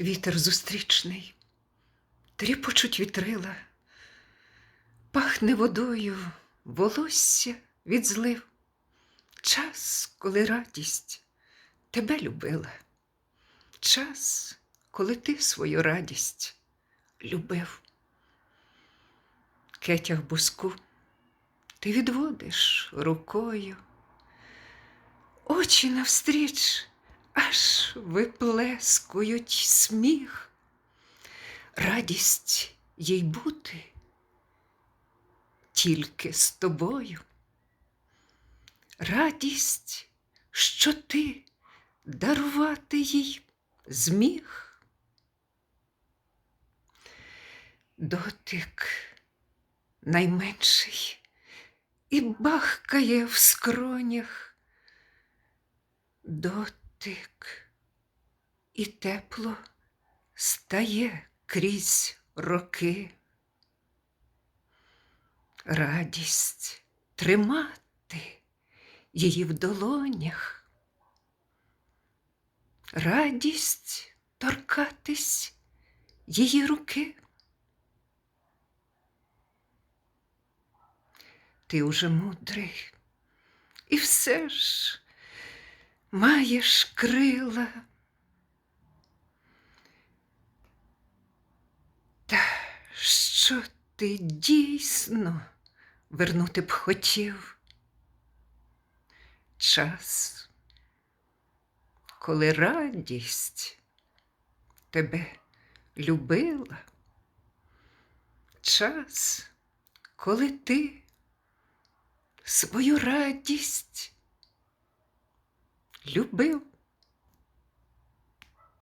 Вітер зустрічний, тріпочуть вітрила, пахне водою, волосся від злив. Час, коли радість тебе любила, час, коли ти свою радість любив. Кетях буску ти відводиш рукою, очі навстріч аж виплескують сміх, радість їй бути тільки з тобою. Радість, що ти дарувати їй зміг. Дотик найменший і бахкає в скронях. Дотик і тепло стає крізь роки. Радість тримати її в долонях. Радість торкатись її руки. Ти уже мудрий, і все ж маєш крила. Та що ти дійсно вернути б хотів? Час, коли радість тебе любила, час, коли ти свою радість любив.